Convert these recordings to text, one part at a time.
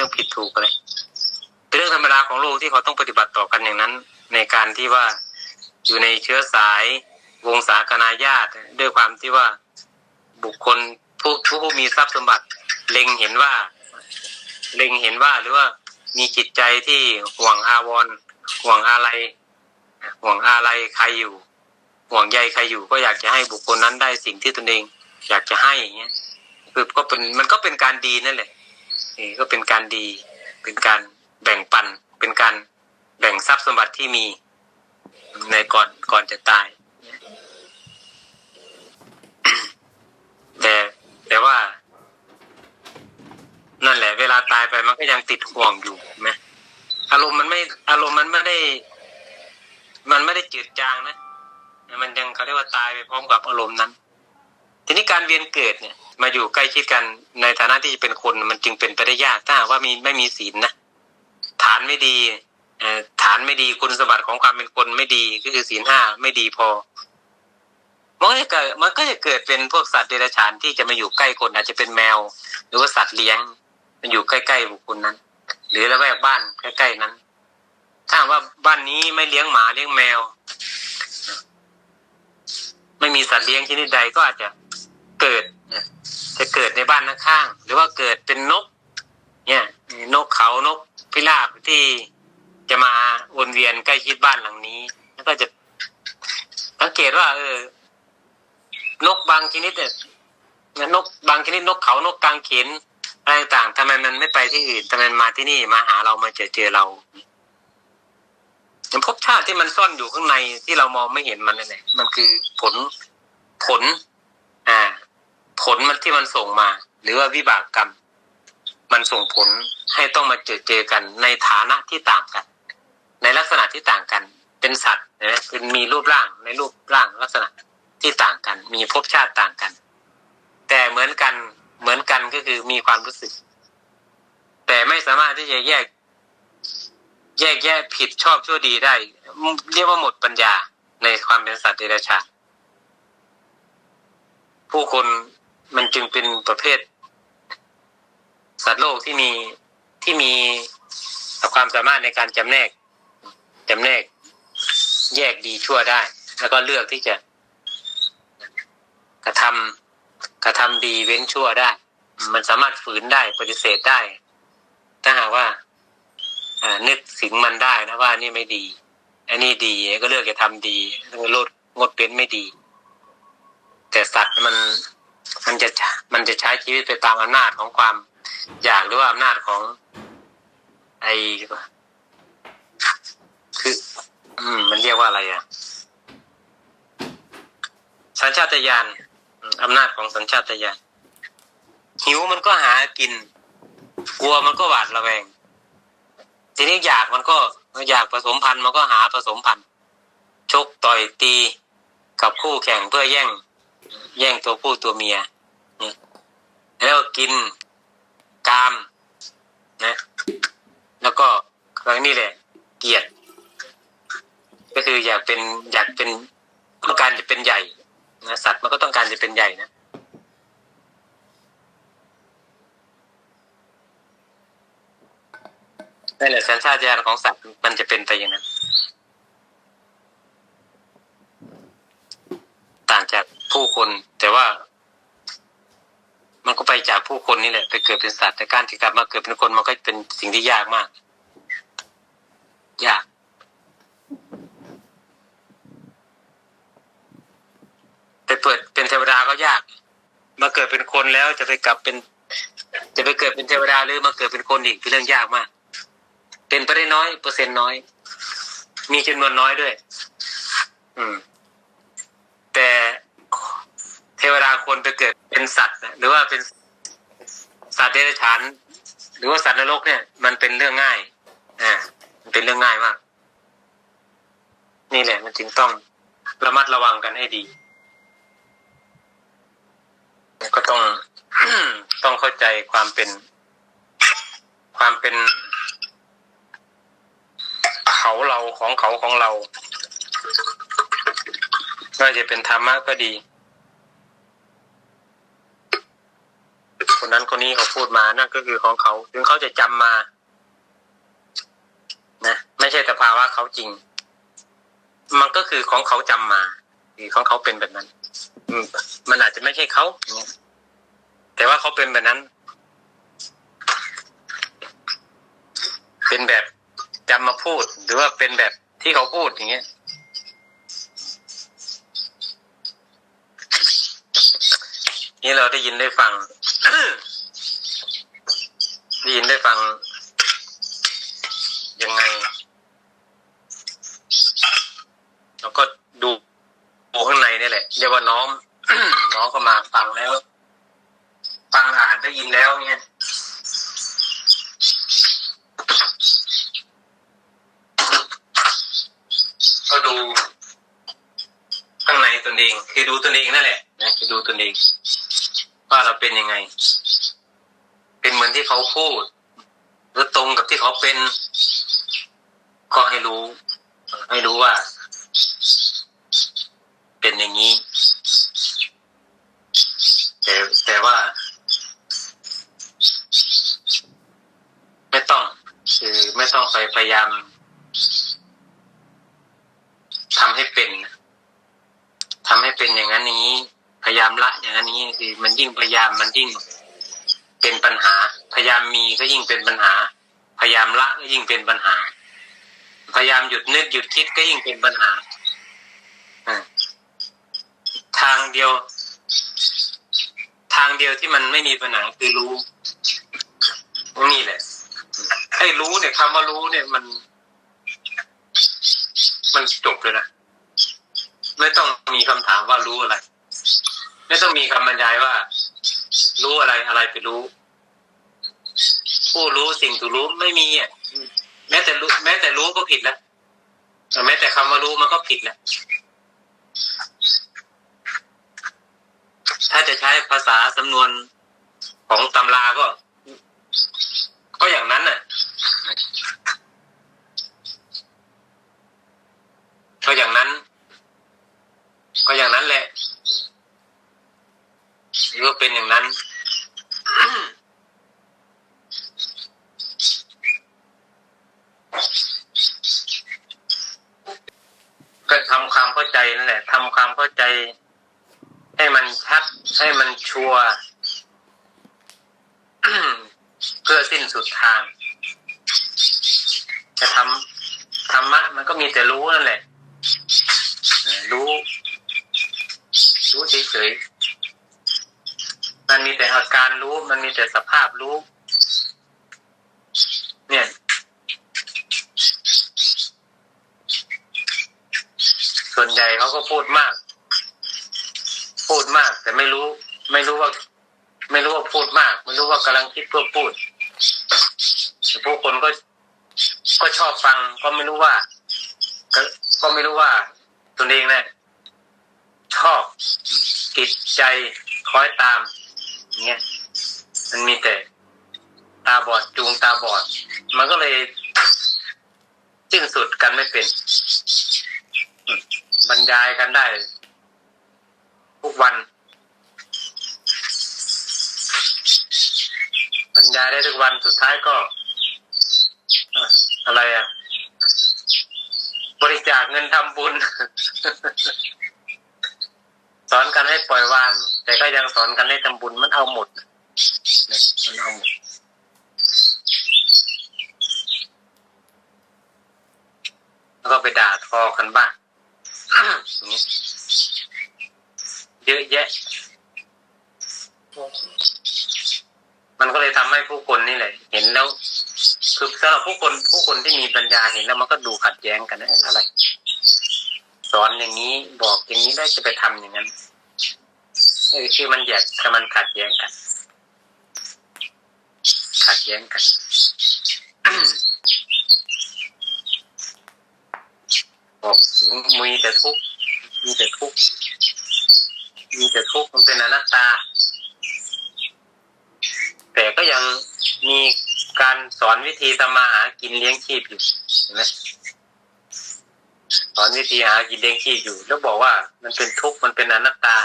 รื่องผิดถูกอะไรเป็นเรื่องธรรมดาของโลกที่เขาต้องปฏิบัติต่อกันอย่างนั้น ในการที่ว่าอยู่ในเชื้อสายวงศาคณาญาติด้วยความที่ว่าบุคคลผู้ผู้มีทรัพย์สมบัติ เล็งเห็นว่า เล็งเห็นว่าหรือว่ามีจิตใจที่ห่วงอาวรห่วงอะไรห่วงอะไรใครอยู่ ห่วงใยใครอยู่ก็อยากจะให้บุคคลนั้นได้สิ่งที่ตนเอง อยากจะให้อย่างเงี้ยคือก็เป็นมันก็เป็นการดีนั่นแหละ ก็เป็นการดี เป็นการแบ่งปัน เป็นการแบ่งทรัพย์สมบัติที่มีในก่อนก่อนจะตาย แต่แต่ว่า นั่นแหละ เวลาตายไปมันก็ยังติดห่วงอยู่ไหมอารมณ์มันไม่ อารมณ์มันไม่ได้ มันไม่ได้จืดจางนะมันยังเขาเรียกว่าตายไปพร้อมกับอารมณ์นั้น ทีนี้การเวียนเกิดเนี่ยมาอยู่ใกล้ชิดกันในฐานะที่จะเป็นคนมันจึงเป็นไปได้ยากถ้าหากว่ามีไม่มีศีลนะฐานไม่ดีฐานไม่ดีคุณสมบัติของความเป็นคนไม่ดีก็คือศีลห้าไม่ดีพอมันก็จะเกิดมันก็จะเกิดเป็นพวกสัตว์เดรัจฉานที่จะมาอยู่ใกล้คนอาจจะเป็นแมว หรือว่าสัตว์เลี้ยง มันอยู่ใกล้ๆบุคคลนั้น หรือละแวกบ้านใกล้ๆนั้น ถ้าหากว่าบ้านนี้ไม่เลี้ยงหมาเลี้ยงแมว ไม่มีสัตว์เลี้ยงชนิดใดก็อาจจะเกิดนะจะเกิดใน บ้านข้างๆหรือว่าเกิดเป็นนก เนี่ยนกเขานกพิราบที่จะมาวนเวียนใกล้ชิดบ้านหลังนี้ แล้วก็จะสังเกตว่า เออ นกบางชนิดเนี่ยนกบางชนิดนกเขานกกางเขนอะไรต่างทำไมมันไม่ไปที่อื่นทำไมมาที่นี่มาหาเรามาเจอเจอเราอย่างภพชาติที่มันซ่อนอยู่ข้างในที่เรามองไม่เห็นมันนั่นแหละมันคือผลผล ที่มันส่งมา หรือว่าวิบากกรรม มันส่งผลให้ต้องมาเจอเจอกันในฐานะที่ต่างกัน ในลักษณะที่ต่างกัน เป็นสัตว์นะเป็นมีรูปร่างในรูปร่างลักษณะที่ต่างกัน มีภพชาติต่างกัน แต่เหมือนกันเหมือนกันก็คือมีความรู้สึก แต่ไม่สามารถที่จะแยก แยกแยะผิดชอบชั่วดีได้ เรียกว่าหมดปัญญาในความเป็นสัตว์เดรัจฉานผู้คน มันจึงเป็นประเภท สัตว์โลกที่มีที่มีความสามารถในการจำแนกจำแนก แยกดีชั่วได้ แล้วก็เลือกที่จะ กระทำกระทำดีเว้นชั่วได้ มันสามารถฝืนได้ปฏิเสธได้ ถ้าหากว่าอนึกถึงมันได้นะว่านี่ไม่ดี อันนี้ดีก็เลือกจะทำดีลดงดเป็นไม่ดี แต่สัตว์มัน มันจะมันจะใช้ชีวิตไปตามอำนาจของความอยากหรือว่าอำนาจของ ไอคือ อืม มันเรียกว่าอะไรอะสัญชาตญาณอำนาจของสัญชาตญาณหิวมันก็หากิน กลัวมันก็หวาดระแวง ทีนี้อยากมันก็อยากผสมพันธุ์มันก็หาผสมพันธุ์ชกต่อยตีกับคู่แข่งเพื่อแย่ง แย่งตัวผู้ตัวเมียนี่แล้วกินกามนะ แล้วก็ครั้งนี้แหละ เกลียดก็คืออยากเป็นอยากเป็นต้องการจะเป็นใหญ่นะสัตว์มันก็ต้องการจะเป็นใหญ่นะนั่นแหละสัญชาตญาณของสัตว์มันจะเป็นไปอย่างนั้น ต่างจาก ผู้คน แต่ว่า มันก็ไปจากผู้คนนี่แหละ ไปเกิดเป็นสัตว์แต่การที่กลับมาเกิดเป็นคนมันก็เป็นสิ่งที่ยากมาก ยาก ไปเปิดเป็นเทวดาก็ยาก มาเกิดเป็นคนแล้วจะไปกลับเป็น จะไปเกิดเป็นเทวดาหรือมาเกิดเป็นคนอีกเป็นเรื่องยากมาก เป็นไปได้น้อยเปอร์เซ็นต์น้อย มีจำนวนน้อยด้วย อืม แต่ วดาควรไปเกิดเป็นสัตว์นะหรือว่าเป็นสัตว์เดรัจฉานหรือว่าสัตว์นรกเนี่ย มันเป็นเรื่องง่ายอ่ามันเป็นเรื่องง่ายมาก นี่แหละ มันจึงต้องระมัดระวังกันให้ดีก็ต้องต้องเข้าใจความเป็น ความเป็น เขาเราของเขาของเราไม่ว่าจะเป็นธรรมะก็ดี ค นี้เขาพูดมานั่นก็คือของเขา ถึงเขาจะจำมา นะไม่ใช่สภาวะเขาจริง มันก็คือของเขาจำมาคือของเขาเป็นแบบนั้น อืมันอาจจะไม่ใช่เขาแต่ว่าเขาเป็นแบบนั้น เป็นแบบจำมาพูด หรือว่าเป็นแบบที่เขาพูดอย่างเงี้ยนี่เราได้ยินได้ฟัง ได้ยินได้ฟัง ยังไง แล้วก็ดูดูข้างในนี่แหละเรียกว่าน้องน้องก็มาฟังแล้ว ฟังอ่านได้ยินแล้วเนี่ยก็ดูข้างในตนเองคือดูตนเองนั่นแหละนะคือดูตนเองว่าเราเป็นยังไง เป็นเหมือนที่เขา พูด หรือตรงกับที่เขาเป็น ก็ให้รู้ ให้รู้ว่า เป็นอย่างนี้ แต่แต่ว่า ไม่ต้อง คือไม่ต้องไปพยายามทำให้เป็นทำให้เป็นอย่างนั้นนี้ พยายามละอย่างนั้นอย่างนี้คือมันยิ่งพยายามมันยิ่ง เป็นปัญหา พยายามมีก็ยิ่งเป็นปัญหา พยายามละก็ยิ่งเป็นปัญหา พยายามหยุดนึกหยุดคิดก็ยิ่งเป็นปัญหาทางเดียว ทางเดียวที่มันไม่มีปัญหาคือรู้นี่แหละไอ้รู้เนี่ยคำว่ารู้เนี่ยมัน มันจบเลยนะไม่ต้องมีคำถามว่ารู้อะไร ไม่ต้องมีคำบรรยายว่า รู้อะไรอะไรไปรู้ ผู้รู้สิ่งถูกรู้ไม่มีอะแม้แต่รู้ แม้แต่รู้ก็ผิดแล้วแม้แต่คำว่ารู้มันก็ผิดแล้วถ้าจะใช้ภาษาสำนวนของตำราก็ ก็อย่างนั้นน่ะก็อย่างนั้น ก็อย่างนั้นแหละหรือว่าเป็นอย่างนั้น ก็ทำ ความเข้าใจนั่นแหละทำความเข้าใจ ให้มันชัดให้มันชัวร์เพื่อสิ้นสุดทาง จะทำธรรมะ มันก็มีแต่รู้นั่นแหละ รู้ รู้เฉยๆมันมีแต่อาการรู้ มันมีแต่สภาพรู้ เนี่ย ส่วนใหญ่เขาก็พูดมาก พูดมาก แต่ไม่รู้ ไม่รู้ว่า ไม่รู้ว่าพูดมาก ไม่รู้ว่ากำลังคิดเพื่อพูดแต่ผู้คนก็ก็ชอบฟัง ก็ไม่รู้ว่า ก็ก็ไม่รู้ว่าตนเองเนี่ยชอบติดใจคอยตามอย่างเงี้ยมันมีแต่ตาบอดจูงตาบอด มันก็เลยสิ้นสุดกันไม่เป็น บรรยายกันได้ ทุกวัน บรรยายได้ทุกวันสุดท้ายก็ อะไรอะ บริจาคเงินทำบุญ สอนกันให้ปล่อยวาง แต่ก็ยังสอนกันให้ทำบุญมันเอาหมดมันเอาหมดแล้วก็ไปด่าทอกันบ้าง อย่างนี้เยอะแยะ มันก็เลยทำให้ผู้คนนี่แหละ เห็นแล้ว คือสำหรับผู้คนผู้คนที่มีปัญญาเห็นแล้วมันก็ดูขัดแย้งกันนะอะไรสอนอย่างนี้บอกอย่างนี้ได้จะไปทำอย่างนั้นเออคือมันแยกคือมันขัดแย้งกัน ขัดแย้งกันบอกมีแต่ทุกข์ มีแต่ทุกข์มีแต่ทุกข์มันเป็นอนัตตา แต่ก็ยังมีการสอนวิธีทำมาหากินเลี้ยงชีพอยู่เห็นไหมสอนวิธีหากินเลี้ยงชีพอยู่ แล้วบอกว่ามันเป็นทุกข์มันเป็นอนัตตา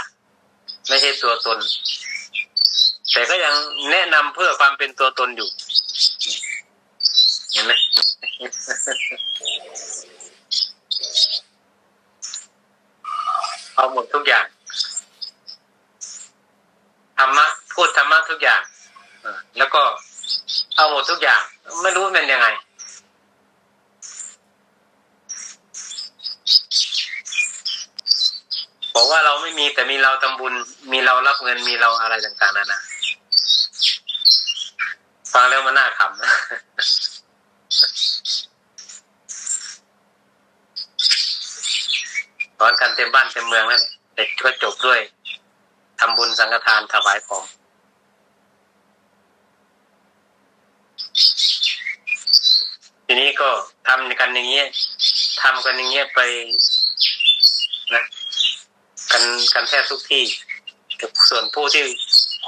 ไม่ใช่ตัวตนแแต่ก็ยังแนะนำเพื่อความเป็นตัวตนอยู่ เห็นไหม เอาหมดทุกอย่างธรรมะพูดธรรมะทุกอย่างอแล้วก็เอาหมดทุกอย่าง ไม่รู้เป็นยังไง บอกว่าเราไม่มีแต่มีเราทำบุญ มีเรารับเงินมีเราอะไรต่างๆนานาฟังแล้วมันน่าขำนะ สอน กันเต็มบ้านเต็มเมืองนั่นแหละแต่ก็จบด้วยทำบุญสังฆทานถวายของทีนี้ก็ทำกันอย่างเงี้ยทำกันอย่างเงี้ยไปนะกันกันแทบทุกที่แต่ส่วนผู้ที่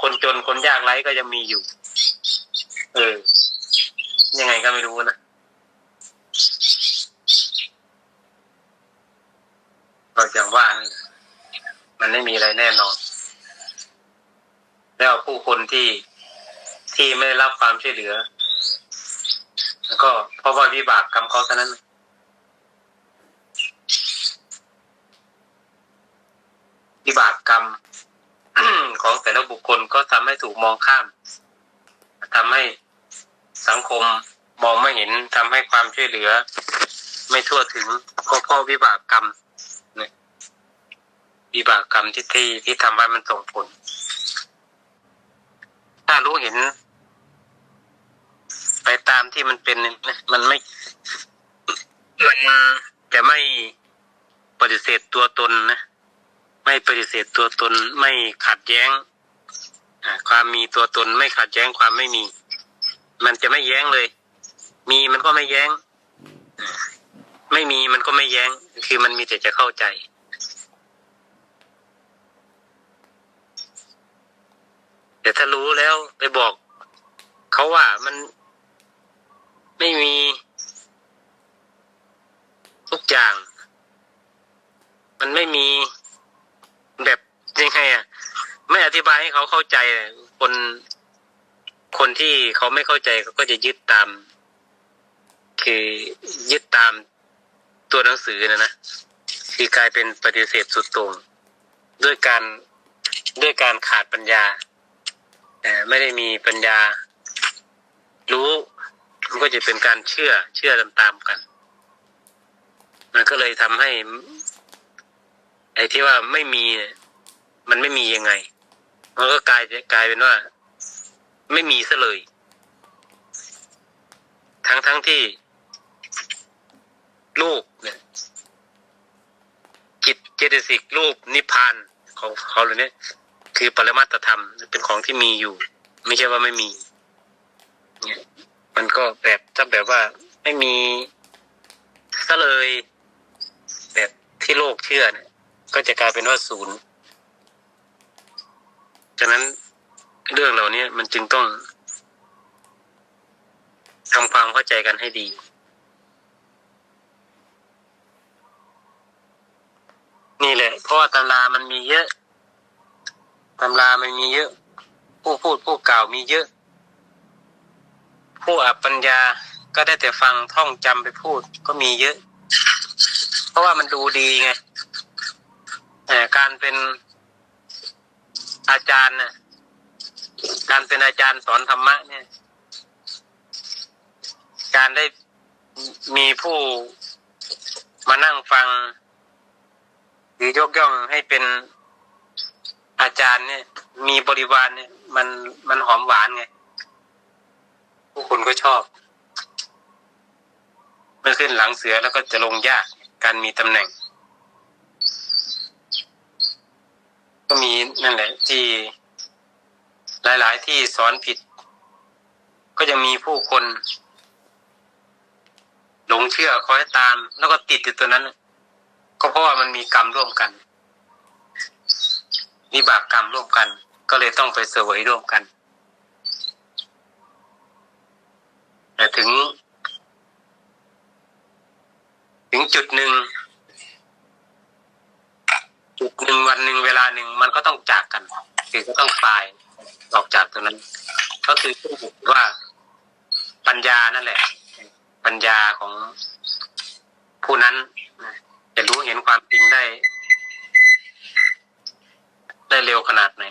คนจนคนยากไร้ก็ยังมีอยู่ เออ ยังไงก็ไม่รู้นะ ก็อย่างว่านี่มันไม่มีอะไรแน่นอน แล้วผู้คนที่ที่ไม่ได้รับความช่วยเหลือ แล้วก็เพราะว่าวิบากกรรมเขาเท่านั้นวิบากกรรมของแต่ละบุคคลก็ทำให้ถูกมองข้ามทำให้สังคมมองไม่เห็นทำให้ความช่วยเหลือ ไม่ทั่วถึงก็เพราะวิบากกรรม วิบากกรรมที่ที่ที่ทำไว้มันส่งผล ถ้ารู้เห็น ไปตามที่มันเป็นนี่ยมันไม่มันจะไม่ปฏิเสธตัวตนนะไม่ปฏิเสธตัวตนไม่ขัดแย้งความมีตัวตนไม่ขัดแย้งความไม่มี มันจะไม่แย้งเลย มีมันก็ไม่แย้ง ไม่มีมันก็ไม่แย้ง คือมันมีแต่จะเข้าใจ แต่ถ้ารู้แล้วไปบอกเขาว่ามันไม่มีทุกอย่าง มันไม่มีแบบยังไงอะ ไม่อธิบายให้เขาเข้าใจคนคนที่เขาไม่เข้าใจเขาก็จะยึดตาม คือยึดตามตัวหนังสือนะนะคือกลายเป็นปฏิเสธสุดโต่งด้วยการด้วยการขาดปัญญา แต่ไม่ได้มีปัญญา รู้มันก็จะเป็นการเชื่อ เชื่อตามๆกัน มันก็เลยทำให้ไอ้ที่ว่าไม่มี มันไม่มียังไง มันก็กลายกลายเป็นว่า ไม่มีซะเลย ทั้งทั้งที่รูปเนี่ยจิตเจตสิกรูปนิพพานของเขาเลยเนี่ย คือปรมัตธรรม เป็นของที่มีอยู่ ไม่ใช่ว่าไม่มีเนี่ยมันก็แบบถ้าแบบว่าไม่มีซะเลย แบบที่โลกเชื่อเนี่ยก็จะกลายเป็นว่าศูนย์ฉะนั้นเรื่องเหล่านี้มันจึงต้องทำความเข้าใจกันให้ดี นี่แหละ เพราะว่าตำรามันมีเยอะ ตำรามันมีเยอะ ผู้พูดผู้กล่าวมีเยอะ ผู้อับปัญญาก็ได้แต่ฟังท่องจำไปพูดก็มีเยอะ เพราะว่ามันดูดีไงแต่การเป็นอาจารย์น่ะ การเป็นอาจารย์สอนธรรมะเนี่ย การได้มีผู้มานั่งฟัง หรือยกย่องให้เป็น อาจารย์เนี่ย มีบริวารเนี่ย มันมันหอมหวานไงผู้คนก็ชอบเมื่อขึ้นหลังเสือแล้วก็จะลงยากการมีตำแหน่ง ก็มีนั่นแหละ ที่หลาย ๆ ที่สอนผิด ก็ยังมีผู้คน หลงเชื่อคอยตาม แล้วก็ติดอยู่ตัวนั้น ก็เพราะว่ามันมีกรรมร่วมกัน มีบากกรรมร่วมกัน ก็เลยต้องไปเสวยร่วมกัน แต่ถึง ถึงจุดหนึ่งจุดหนึ่งวันหนึ่งเวลาหนึ่งมันก็ต้องจากกันคือก็ต้องตายออกจากตัวนั้น ก็คือขึ้นอยู่กับว่าปัญญานั่นแหละ ปัญญาของผู้นั้นจะรู้เห็นความจริงได้ ได้เร็วขนาดไหน